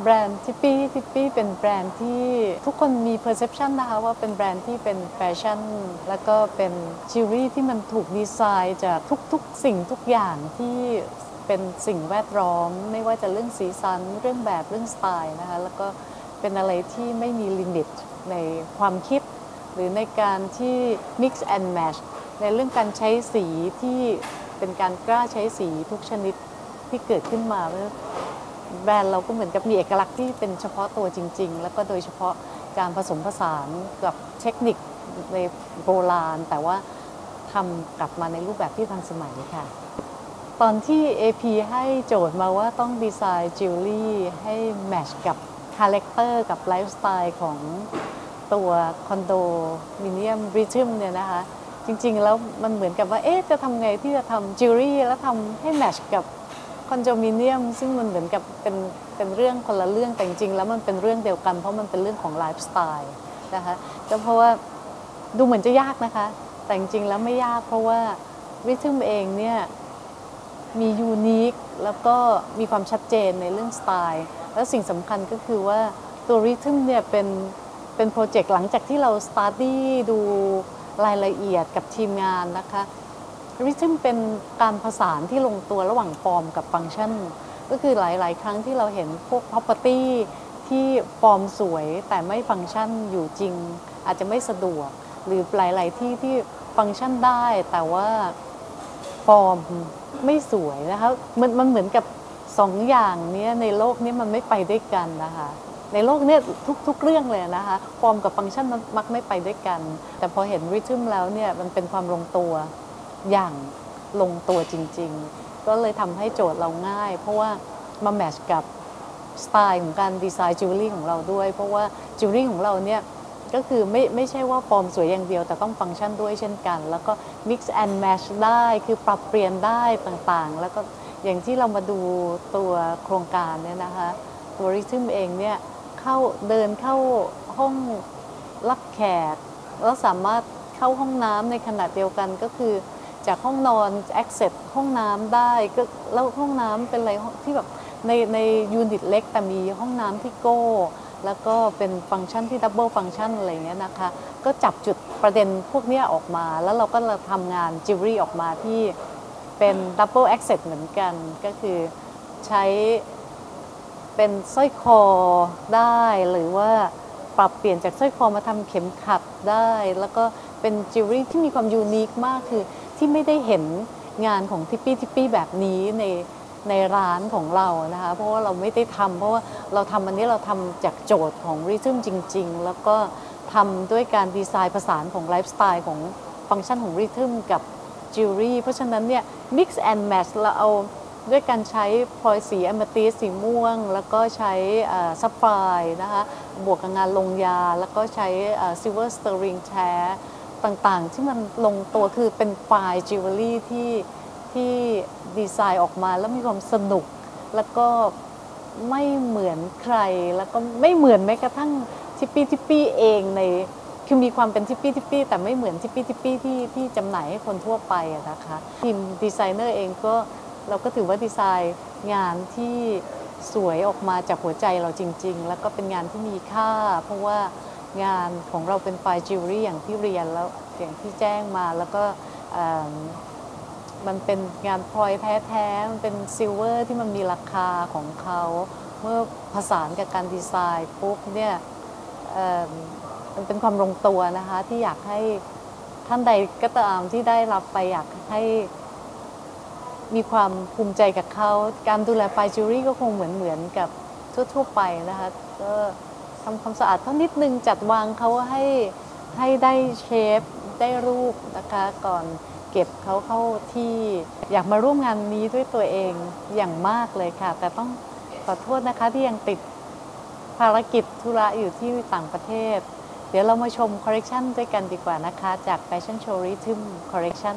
แบรนด์ทิปปี้ทิปปี้เป็นแบรนด์ที่ทุกคนมี perception นะคะว่าเป็นแบรนด์ที่เป็นแฟชั่น แล้วก็เป็นจิวเวลรี่ที่มันถูกดีไซน์จากทุกๆ สิ่งทุกอย่างที่เป็นสิ่งแวดล้อม ไม่ว่าจะเรื่องสีสันเรื่องแบบเรื่องสไตล์นะคะแล้วก็เป็นอะไรที่ไม่มีลิมิตในความคิด หรือในการที่ mix and match ในเรื่องการใช้สีที่เป็นการกล้าใช้สีทุกชนิดที่เกิดขึ้นมา แบรนด์เราก็เหมือนกับมีเอกลักษณ์ที่เป็นเฉพาะตัวจริง ๆ แล้วก็โดยเฉพาะการผสมผสานกับเทคนิคในโบราณ แต่ว่าทำกลับมาในรูปแบบที่ทันสมัยค่ะ ตอนที่ AP ให้โจทย์มาว่าต้องดีไซน์จิวเวลรี่ให้แมทช์กับคาแรคเตอร์กับไลฟ์สไตล์ของตัวคอนโดมิเนียมริทึมเนี่ยนะคะ จริงๆแล้วมันเหมือนกับว่า เอ๊ะ จะทำไงที่จะทำจิวเวลรี่แล้วทำให้แมทช์กับ คอนโดมิเนียมซึ่งมันเหมือนกับเป็นเป็นเรื่องคนละเรื่องแต่จริงๆแล้วมันเป็นเรื่องเดียวกันเพราะมันเป็นเรื่องของไลฟ์สไตล์นะคะก็เพราะว่าดูเหมือนจะยากนะคะ แต่จริงๆแล้วไม่ยากเพราะว่าริทึมเองเนี่ยมียูนิคแล้วก็มีความชัดเจนในเรื่องสไตล์ แล้วสิ่งสำคัญก็คือว่าตัวริทึมเนี่ยเป็นเป็นโปรเจกต์หลังจากที่เราสตาร์ดี้ดูรายละเอียดกับทีมงานนะคะ ริทึมเป็นการผสานที่ลงตัวระหว่างฟอร์มกับฟังก์ชัน ก็คือหลาย ๆ ครั้งที่เราเห็นพวก property ที่ฟอร์มสวยแต่ไม่ฟังก์ชันอยู่จริง อาจจะไม่สะดวก หรือหลาย ๆ ที่ที่ฟังก์ชันได้แต่ว่าฟอร์มไม่สวยนะคะมันมันเหมือนกับสองอย่างนี้ในโลกนี้มันไม่ไปด้วยกันนะคะในโลกนี้ทุกทุกเรื่องเลยนะคะฟอร์มกับฟังก์ชันมันมักไม่ไปด้วยกัน แต่พอเห็นริทึมแล้วเนี่ยมันเป็นความลงตัว อย่างลงตัวจริง ๆ ก็เลยทำให้โจทย์เราง่าย เพราะว่ามาแมชกับสไตล์ของการดีไซน์จิวเวลรี่ของเราด้วย เพราะว่าจิวเวลรี่ของเราเนี่ยก็คือไม่ไม่ใช่ว่าฟอร์มสวยอย่างเดียว แต่ต้องฟังก์ชันด้วยเช่นกัน แล้วก็ mix and match ได้คือปรับเปลี่ยนได้ต่างๆ แล้วก็อย่างที่เรามาดูตัวโครงการเนี่ยนะคะตัวริทึมเองเนี่ยเข้าเดินเข้าห้องรับแขก แล้วสามารถเข้าห้องน้ำในขณะเดียวกันก็คือ จากห้องนอน access ห้องน้ำได้ก็แล้วห้องน้ำเป็นอะไรที่แบบในในยูนิตเล็กแต่มีห้องน้ำที่โก้ แล้วก็เป็นฟังก์ชันที่ดับเบิลฟังก์ชันอะไรเงี้ยนะคะ ก็จับจุดประเด็นพวกนี้ออกมา แล้วเราก็ทำงานจิวเวลรี่ออกมาที่เป็นดับเบิลแอคเซสเหมือนกันก็คือใช้เป็นสร้อยคอได้หรือว่าปรับเปลี่ยนจากสร้อยคอมาทำเข็มขัดได้ แล้วก็เป็นจิวเวลรี่ที่มีความยูนิคมากคือ ที่ไม่ได้เห็นงานของทิปปี้ทิปปี้แบบนี้ในในร้านของเรานะคะ เพราะว่าเราไม่ได้ทำเพราะว่าเราทำอันนี้เราทำจากโจทย์ของริทึมจริง ๆ แล้วก็ทำด้วยการดีไซน์ผสานของไลฟ์สไตล์ของฟังก์ชันของริทึมกับจิวเวลรี่เพราะฉะนั้นเนี่ย mix and match เราเอาด้วยการใช้พลอยสีอม t ติสสีม่วง แล้วก็ใช้ซับไฟนะคะบวกกับงานลงยา แล้วก็ใช้ซิลเวอร์สเตอริงแช ต่างๆ ที่มันลงตัวคือเป็นไฟล์จิวเวลรี่ที่ที่ดีไซน์ออกมาแล้วมีความสนุก แล้วก็ไม่เหมือนใครแล้วก็ไม่เหมือนแม้กระทั่งทิปปี้ทิปปี้เองในคือมีความเป็นทิปปี้ทิปปี้แต่ไม่เหมือนทิปปี้ทิปปี้ที่ที่จำหน่ายให้คนทั่วไปนะคะทีมดีไซเนอร์เองก็เราก็ถือว่าดีไซน์งานที่สวยออกมาจากหัวใจเราจริง ๆ แล้วก็เป็นงานที่มีค่า เพราะว่า งานของเราเป็นไฟจิวเวลรี่อย่างที่เรียนแล้วอย่างที่แจ้งมาแล้วก็มันเป็นงานพลอยแท้ๆมันเป็นซิลเวอร์ที่มันมีราคาของเขาเมื่อผสานกับการดีไซน์ปุ๊บเนี่ยมมันเป็นความลงตัวนะคะที่อยากให้ท่านใดก็ตามที่ได้รับไปอยากให้มีความภูมิใจกับเขา การดูแลไฟจิวเวลรี่ก็คงเหมือนเหมือนกับทั่ว ๆ ไปนะคะก็ ทำความสะอาดเท่านิดนึงจัดวางเขาให้ให้ได้เชฟได้รูปนะคะก่อนเก็บเขาเข้าที่อยากมาร่วมงานนี้ด้วยตัวเองอย่างมากเลยค่ะ แต่ต้องขอโทษนะคะที่ยังติดภารกิจธุระอยู่ที่ต่างประเทศ เดี๋ยวเรามาชมคอลเลกชันด้วยกันดีกว่านะคะ จาก Fashion Show Rhythm Collection